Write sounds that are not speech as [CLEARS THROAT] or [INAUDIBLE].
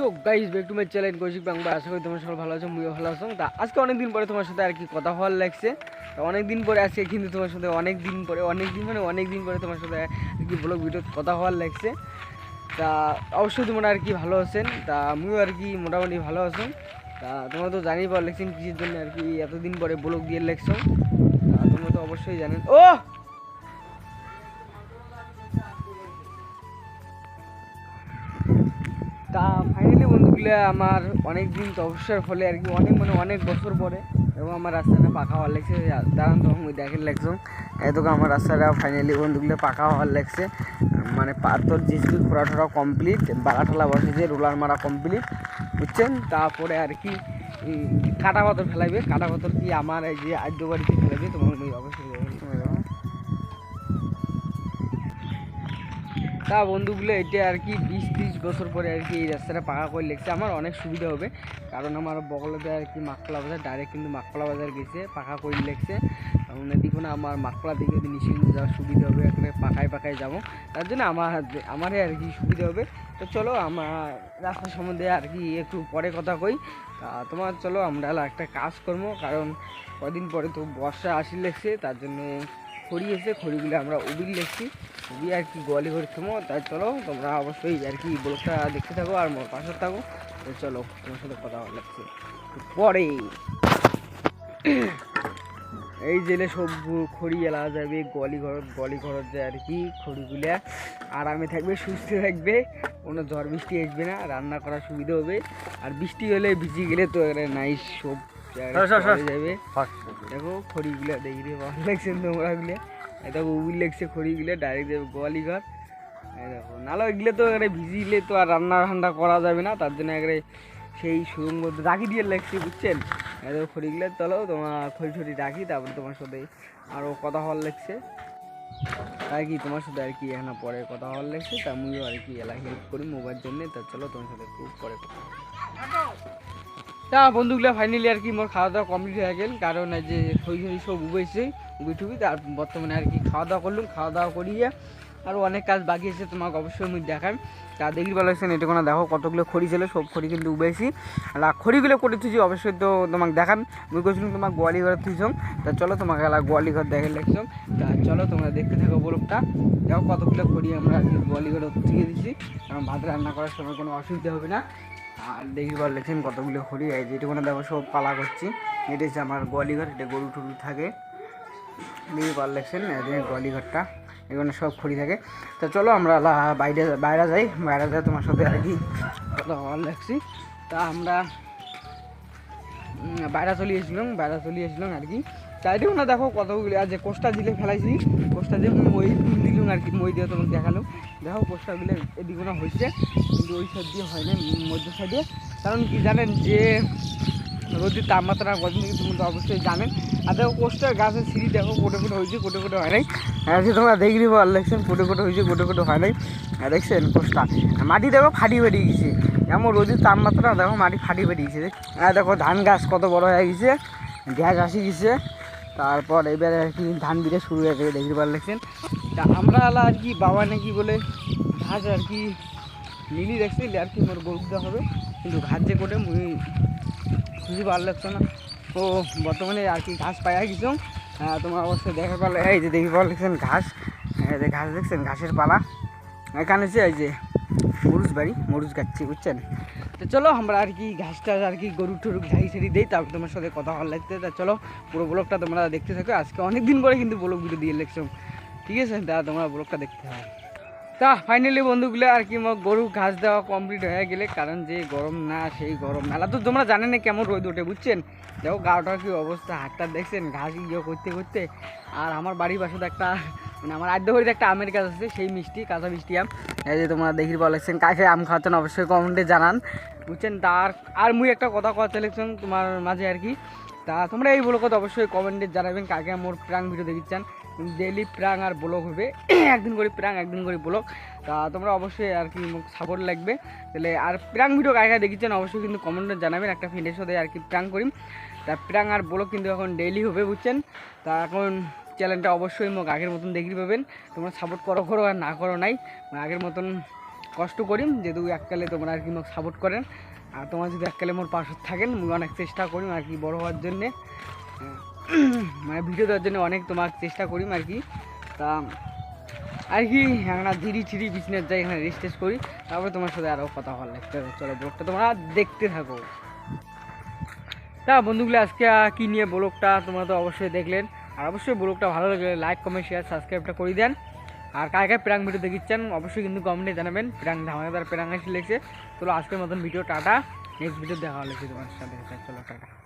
So guys back to my channel Koushik Bangla আশা করি তোমার সবাই ভালো আছো মুইও ভালো আছো। তা, আজকে অনেক দিন পরে তোমার সাথে আর কি কথা হওয়ার লাগছে। তা অনেক দিন পরে আজকে কিন্তু তোমার সাথে অনেক দিন পরে অনেক দিন মানে অনেক দিন পরে তোমার সাথে আর কি ব্লগ ভিডিও কথা হওয়ার লাগছে। তা, অবশ্যই তোমরা আর কি ভালো আছেন। তা, আমিও আর কি মোটামুটি ভালো আছো। তা, তোমরা তো জানি পাওয়ার লাগছেন কিসের জন্য আর কি এতদিন পরে ব্লগ দিয়ে লাগছো। তা, তোমরা তো অবশ্যই জানেন। ও তা ফাইনালি বন্ধুগুলো আমার অনেক দিন তপস্যার ফলে আর কি, অনেক মানে অনেক বছর পরে এবং আমার রাস্তাটা পাকা হওয়ার লাগছে। দাঁড়ান তখন দেখেন লাগছো। এতকে আমার রাস্তাটা ফাইনালি বন্ধুগুলো পাকা হওয়ার লাগছে। মানে পাথর খোড়া ঠোড়া কমপ্লিট বাগাঠালা বসেছে রোলার মারা কমপ্লিট বুঝছেন? তারপরে আর কি কাটা পাথর ফেলাইবে। কাটা পাথর কি আমার এই যে আদ্য বাড়িতে ফেলাইবে, তোমার অবশ্যই তা বন্ধুগুলো এটা আর কি বিশ ত্রিশ বছর পরে আর কি এই রাস্তাটা পাকা করে লেগছে। আমার অনেক সুবিধা হবে, কারণ আমার বগলতে আর কি মাকলা বাজার ডাইরেক্ট কিন্তু মাকলা বাজার গেছে, পাকা করে লেগছে। মানে দেখুন আমার মাকলা দিকে যদি নিশ্চিন্ত যাওয়ার সুবিধা হবে এখানে পাকায় পাকায় যাব। তার জন্য আমার আমারই আর কি সুবিধা হবে। তো চলো আমার রাস্তা সম্বন্ধে আর কি একটু পরে কথা কই। তোমার চলো আমরা একটা কাজ করব, কারণ কদিন পরে তো বর্ষা আসি লেগছে, তার জন্য খড়ি এসে খড়িগুলো আমরা উবিল লেগছি। উবি আর কি গোয়ালি করে থামো তাই চলো তোমরা অবশ্যই আর কি ব্লগটা দেখতে থাকো আর মোর পাশে থাকো। তো চলো তোমার সাথে কথা লাগছে। পরে এই জেলে সব খড়ি এলা যাবে গলি ঘর গলি ঘরত যায় আর কি খড়িগুলা আরামে থাকবে সুস্থ থাকবে কোনো ঝড় বৃষ্টি আসবে না রান্না করার সুবিধা হবে। আর বৃষ্টি হলে ভিজে গেলে তো নাইস সব সর, সর। চলে যাবে। দেখো খড়িগুলা দেখি ভালো লাগছে তোমরাগুলো এটা উবিল লাগছে খড়িগুলো ডাইরেক্ট গোয়ালি ঘর। এই দেখো নালো এগুলো তো এবারে ভিজিলে তো আর রান্না ঠান্ডা করা যাবে না, তার জন্য এবারে সেই সুরঙ্গ রাখি দিয়ে লাগছে, বুঝছেন? এই দেখো খড়িগুলো চলো তোমার খড়ি ছড়ি রাখি, তারপরে তোমার সাথে আরও কথা হওয়ার লাগছে। আর কি, তোমার সাথে আর কি এখানে পরে কথা হওয়ার লাগছে, তা আমিও আর কি এলা হেল্প করি মোবাইল জন্য, তা চলো তোমার সাথে একটু পরে তা বন্ধুগুলো ফাইনালি আর কি মোর খাওয়া দাওয়া কমপ্লিট হয়ে গেল। কারণ যে খই খই সব উবেছে উবি টুবি তার বর্তমানে আর কি খাওয়া দাওয়া করলাম খাওয়া দাওয়া করিয়ে। আরও অনেক কাজ বাকি আছে, তোমাকে অবশ্যই আমি দেখাই তা দেখি ভালো লাগছে এটা কোনো দেখো কতগুলো খড়ি ছিল, সব খড়ি কিন্তু উবেছি। আর খড়িগুলো করে তুইছি অবশ্যই তো তোমাকে দেখান মুই কইছিলাম তোমার গোয়ালি ঘর তুইছম তা চলো তোমাকে এলা গোয়ালি ঘর দেখে লাগছম তা চলো তোমরা দেখতে থাকো বরফটা। দেখো কতগুলো খড়ি আমরা গোয়ালি ঘর থেকে দিচ্ছি কারণ ভাত রান্না করার সময় কোনো অসুবিধা হবে না। আর দেখি বল লেখছেন কতগুলো খড়ি। এই যেটুকুনা দেখো সব পালা করছি। এটা হচ্ছে আমার গোয়ালিঘর এটা গরু টরু থাকে। দেখি বল লেখছেন গোয়ালিঘরটা এখানে সব খড়ি থাকে। তো চলো আমরা বাইরে বাইরে যাই বাইরে যাই, তোমার সাথে আর কি। কথা বল লেখছি। তা আমরা বাইরে চলে এসেছিলাম, বাইরে চলে এসেছিলাম আর কি। চাইতেও না দেখো কতগুলি, আর যে কোষ্টা দিলে ফেলাইছি কোষ্টা দিয়ে মই দিলাম আর কি মই দিয়ে তোমাকে দেখালাম দেখো কোষ্টাগুলো এদিকে না হয়েছে কিন্তু ওই সাইড দিয়ে হয় না মধ্য সাইডে কারণ কি জানেন যে রোদের তাপমাত্রা থেকে তুমি তো অবশ্যই জানেন। আর দেখো কোষ্টার গাছের সিঁড়ি দেখো কোটে কোটে হয়েছে কোটে কোটে হয় নাই। যে তোমরা দেখলি বল দেখছেন কোটে কোটে হয়েছে কোটে কোটে হয় নাই। দেখছেন কোষ্টা মাটি দেখো ফাটি বেরিয়ে গেছে। এমন রোদের তাপমাত্রা দেখো মাটি ফাটি বেরিয়ে গেছে। আর দেখো ধান গাছ কত বড় হয়ে গেছে গ্যাস আসি গেছে। তারপর এবারে আর কি ধান বিড়ে শুরু হয়ে গেছে, দেখতে পার লাগছেন তা আমরা আলা আর কি বাবা নাকি বলে ঘাস আর কি লিলি দেখছি আর কি মোর দেওয়া হবে। কিন্তু ঘাস যে করে মুই খুঁজে ভালো না। ও বর্তমানে আর কি ঘাস পাইয়া গেছিলাম হ্যাঁ তোমার অবশ্যই দেখা পারলে এই যে দেখি পারলে দেখছেন ঘাস এই যে ঘাস দেখছেন, ঘাসের পালা। এখানে যে এই যে মরুচ বাড়ি মরুচ গাচ্ছি বুঝছেন? তো চলো, আমরা আর কি ঘাসটা আর কি গরু টরু ঝাড়ি ছেড়ি দিই, তারপর তোমার সাথে কথা ভালো লাগতে তা চলো, পুরো ব্লগটা তোমরা দেখতে থাকো। আজকে অনেক দিন পরে কিন্তু ব্লগ ভিডিও দিয়ে লেখছো ঠিক আছে, তা তোমরা ব্লগটা দেখতে হবে তা ফাইনালি বন্ধুগুলো, আর কি আমার গরু ঘাস দেওয়া কমপ্লিট হয়ে গেলে, কারণ যে গরম না, সেই গরম মেলা তো তোমরা জানে না কেমন রোদ ওঠে, বুঝছেন? দেখো, গাওটার কি অবস্থা, হাতটা দেখছেন? ঘাস ইয়ে করতে করতে। আর আমার বাড়ির পাশে একটা মানে আমার আদ্য বাড়িতে একটা আমের গাছ আছে, সেই মিষ্টি, কাঁচা মিষ্টি আম। এই যে তোমরা দেখি বলেছেন কাকে আম খাওয়াচ্ছেন অবশ্যই কমেন্টে জানান। বুঝছেন তার আর মুই একটা কথা কথা চলেছেন তোমার মাঝে আর কি। তা তোমরা এই ব্লগত অবশ্যই কমেন্টে জানাবেন, কাকে মোর প্রাং ভিডিও দেখিচ্ছেন। ডেলি প্রাং আর ব্লগ হবে, [CLEARS THROAT] একদিন করে প্রাং, একদিন করে ব্লগ। তা তোমরা অবশ্যই আর কি সাপোর্ট লাগবে। তাহলে আর প্রাং ভিডিও কাকে দেখিচ্ছেন অবশ্যই কিন্তু কমেন্টে জানাবেন, একটা ফ্রেন্ডের সাথে আর কি প্রাং করি তা প্রাং আর ব্লগ কিন্তু এখন ডেইলি হবে, বুঝছেন? তা এখন চ্যানেলটা অবশ্যই মোক আগের মতন দেখতে পাবেন। তোমরা সাপোর্ট করো করো আর না করো নাই। আগের মতন কষ্ট করি যেহেতু এককালে তোমরা আর কি মোক সাপোর্ট করেন। আর তোমার যদি এককালে মোর পাশে থাকেন, মুই অনেক চেষ্টা করি আর কি বড় হওয়ার জন্যে। [CLEARS THROAT] মানে ভিডিও দেওয়ার জন্য অনেক তোমার চেষ্টা করি আর কি। তা আর কি একটা ধীরে ধীরে বিজনেস যাই, এখানে রেস্ট করি। তারপরে তোমার সাথে আরও কথা হওয়ার লাগতে চলো ব্লগটা। তোমরা দেখতে থাকো। তা বন্ধুগুলো, আজকে কী নিয়ে ব্লগটা তোমরা তো অবশ্যই দেখলেন। আর অবশ্যই ব্লগটা ভালো লাগলে লাইক কমেন্ট শেয়ার সাবস্ক্রাইবটা করে দেন। আর কার কার প্রাং ভিডিও দেখিচ্ছেন অবশ্যই কিন্তু কমেন্টে জানাবেন। প্রাং ধামাকাদার প্রাং এসে লেগেছে। চলো আজকের মতন ভিডিও টাটা। নেক্সট ভিডিও দেখা হলে তোমার সাথে। চলো, টাটা।